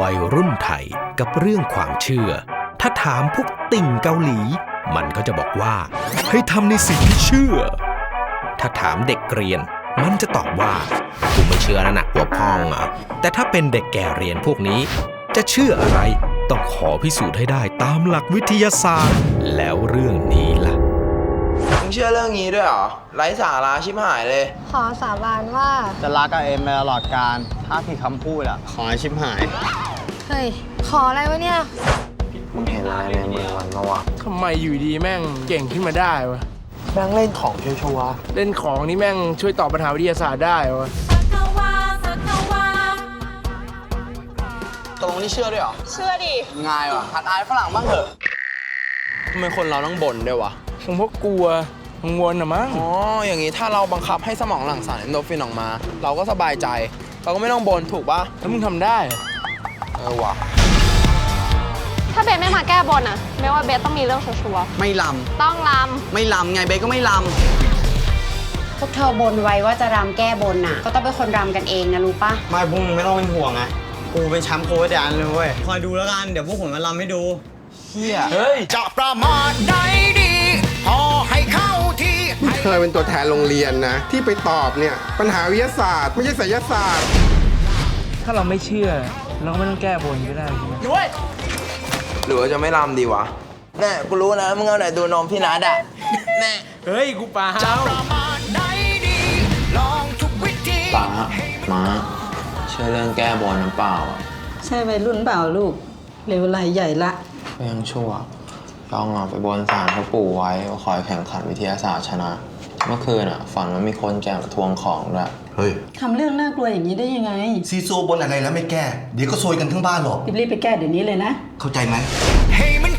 วัยรุ่นไทยกับเรื่องความเชื่อ ถ้าถามพวกติ่งเกาหลี มันก็จะบอกว่า ให้ทำในสิ่งที่เชื่อ ถ้าถามเด็กเรียน มันจะตอบว่ากูไม่เชื่อนะหนะหัวพองอะแต่ถ้าเป็นเด็กแก่เรียนพวกนี้ จะเชื่ออะไร ต้องขอพิสูจน์ให้ได้ตามหลักวิทยาศาสตร์ แล้วเรื่องนี้ งเชื่อเรื่องนี้ด้วยเหรอ ไร้สาระชิบหายเลย ขอสาบานว่า จะรักกับเอ็มไปตลอดการ ถ้าผิดคำพูดอะขอให้ชิบหาย เฮ้ย ขออะไรวะเนี่ย มึงเห็นอะไรในมือมันมาวะทำไมอยู่ดีแม่งเก่งขึ้นมาได้วะ แม่งเล่นของชัวร์เล่นของนี่แม่งช่วยตอบปัญหาวิทยาศาสตร์ได้วะตรงนี้เชื่อด้วยเหรอ เชื่อดิ ง่ายว่ะหัดอายฝรั่งบ้างเถอะทำไมคนเราต้องบ่นด้วยวะ ผมพวกกลัว กังวลนะมั้งอ๋อ อย่างนี้ถ้าเราบังคับให้สมองหลั่งสารเอนโดรฟินออกมา เราก็สบายใจ เราก็ไม่ต้องบ่นถูกปะแล้วมึงทำได้เหรอเออวะถ้าเบสไม่มาแก้บนอะไม่ว่าเบสต้องมีเรื่องชัวร์ไม่ลๆต้องลำไม่ลำไงเบสก็ไม่ลพวกเธอบนไว้ว่าจะรำแก้บนน่ะ ก็ต้องเป็นคนรำกันเองนะรู้ปะำไม่พวกมึงไม่ต้องเป็นห่วงไงกูเป็นแชมป์โค้ชแดนเลยเว้ยคอยดูแล้วกัน เดี๋ยวพวกผมมาลำให้ดู เฮีย เฮ้ย จะประมาทใด เธอเป็นตัวแทนโรงเรียนนะ ที่ไปตอบเนี่ยปัญหาวิทยาศาสตร์ ไม่ใช่ไสยศาสตร์ถ้าเราไม่เชื่อ เราก็ไม่ต้องแก้บนก็ได้ใช่ไหมหรือว่าจะไม่รำดีวะแน่กูรู้นะมึงเอาไหนดูนมพี่นัดอะแน่เฮ้ยกูเปล่าประมาทใดดีลองทุกวิธีป้ามาเชื่อเรื่องแก้บนน้ำเปล่าอะใช่วัยรุ่นเปล่าลูกเร็วไหลใหญ่ละ ก็ยังชั่วต้องอะไปบนศาลพ่อปู่ไว้ว่าขอให้แข่งขันวิทยาศาสตร์ชนะ เมื่อคืนอะฝันว่ามีคนแก่มาทวงของด้วยเฮ้ยทำเรื่องน่ากลัวอย่างนี้ได้ยังไง ซีซัวบนอะไรแล้วไม่แก้ เดี๋ยวก็ซวยกันทั้งบ้านหรอกรีบๆไปแก้เดี๋ยวนี้เลยนะ เข้าใจไหม ให้มัน